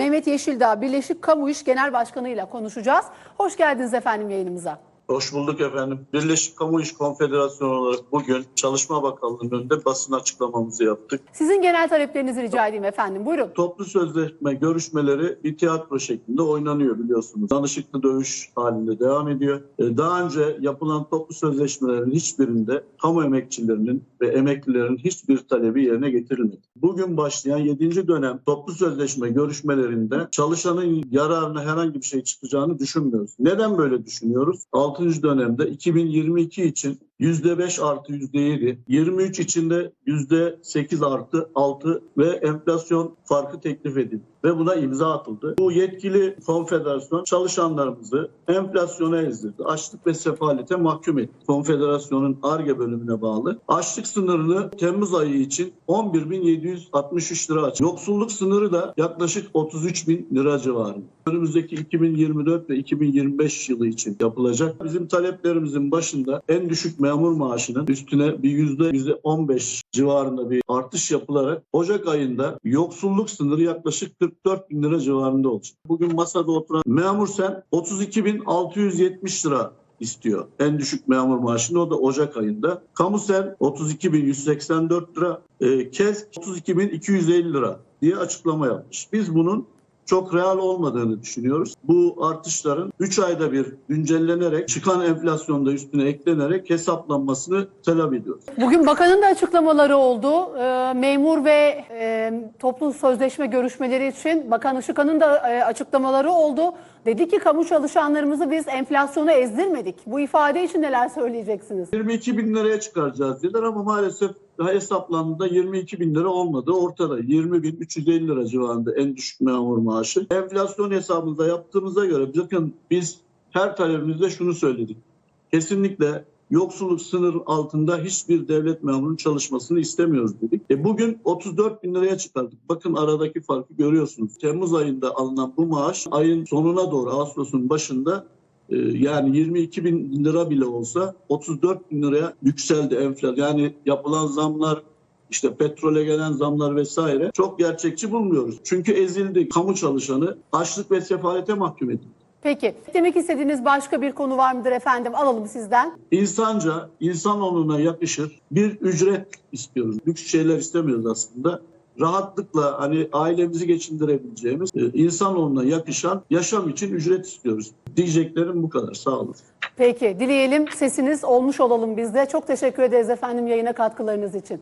Mehmet Yeşildağ Birleşik Kamu İş Genel Başkanı ile konuşacağız. Hoş geldiniz efendim yayınımıza. Hoş bulduk efendim. Birleşik Kamu İş Konfederasyonu olarak bugün Çalışma Bakanlığı'nın önünde basın açıklamamızı yaptık. Sizin genel taleplerinizi rica edeyim efendim. Buyurun. Toplu sözleşme görüşmeleri bir tiyatro şeklinde oynanıyor biliyorsunuz. Danışıklı dövüş halinde devam ediyor. Ee, Daha önce yapılan toplu sözleşmelerin hiçbirinde kamu emekçilerinin ve emeklilerin hiçbir talebi yerine getirilmedi. Bugün başlayan 7. dönem toplu sözleşme görüşmelerinde çalışanın yararına herhangi bir şey çıkacağını düşünmüyoruz. Neden böyle düşünüyoruz? 6. dönemde 2022 için %5 artı %7, 23 içinde %8 artı 6 ve enflasyon farkı teklif edildi ve buna imza atıldı. Bu yetkili konfederasyon çalışanlarımızı enflasyona ezdirdi. Açlık ve sefalete mahkum etti. Konfederasyonun ARGE bölümüne bağlı. Açlık sınırını Temmuz ayı için 11.763 lira açtı. Yoksulluk sınırı da yaklaşık 33 bin lira civarında. Önümüzdeki 2024 ve 2025 yılı için yapılacak. Bizim taleplerimizin başında en düşük memur maaşının üstüne bir yüzde yüzde 15 civarında bir artış yapılarak Ocak ayında yoksulluk sınırı yaklaşık 44 bin lira civarında olacak. Bugün masada oturan memur sen 32.670 lira istiyor. En düşük memur maaşını o da Ocak ayında. Kamusel 32.184 lira, e, KES 32.250 lira diye açıklama yapmış. Biz bunun çok real olmadığını düşünüyoruz. Bu artışların 3 ayda bir güncellenerek çıkan enflasyonda üstüne eklenerek hesaplanmasını talep ediyoruz. Bugün bakanın da açıklamaları oldu. Ee, memur ve e, toplu sözleşme görüşmeleri için Bakan Işıkhan'ın da e, açıklamaları oldu. Dedi ki kamu çalışanlarımızı biz enflasyona ezdirmedik. Bu ifade için neler söyleyeceksiniz? 22 bin liraya çıkaracağız dediler ama maalesef daha hesaplandığında 22 bin lira olmadı. Ortada 20 bin 350 lira civarında en düşük memur maaşı. Enflasyon hesabında yaptığımıza göre bakın biz her talebimizde şunu söyledik. Kesinlikle yoksulluk sınır altında hiçbir devlet memurunun çalışmasını istemiyoruz dedik. E bugün 34 bin liraya çıkardık. Bakın aradaki farkı görüyorsunuz. Temmuz ayında alınan bu maaş ayın sonuna doğru Ağustos'un başında yani 22 bin lira bile olsa 34 bin liraya yükseldi enflasyon. Yani yapılan zamlar işte petrole gelen zamlar vesaire çok gerçekçi bulmuyoruz. Çünkü ezildi. Kamu çalışanı açlık ve sefalete mahkum edildi. Peki. Demek istediğiniz başka bir konu var mıdır efendim? Alalım sizden. İnsanca, insanoğluna yakışır bir ücret istiyoruz. Lüks şeyler istemiyoruz aslında. Rahatlıkla hani ailemizi geçindirebileceğimiz, e, insanoğluna yakışan yaşam için ücret istiyoruz. Diyeceklerim bu kadar. Sağ olun. Peki. Dileyelim sesiniz olmuş olalım biz de. Çok teşekkür ederiz efendim yayına katkılarınız için.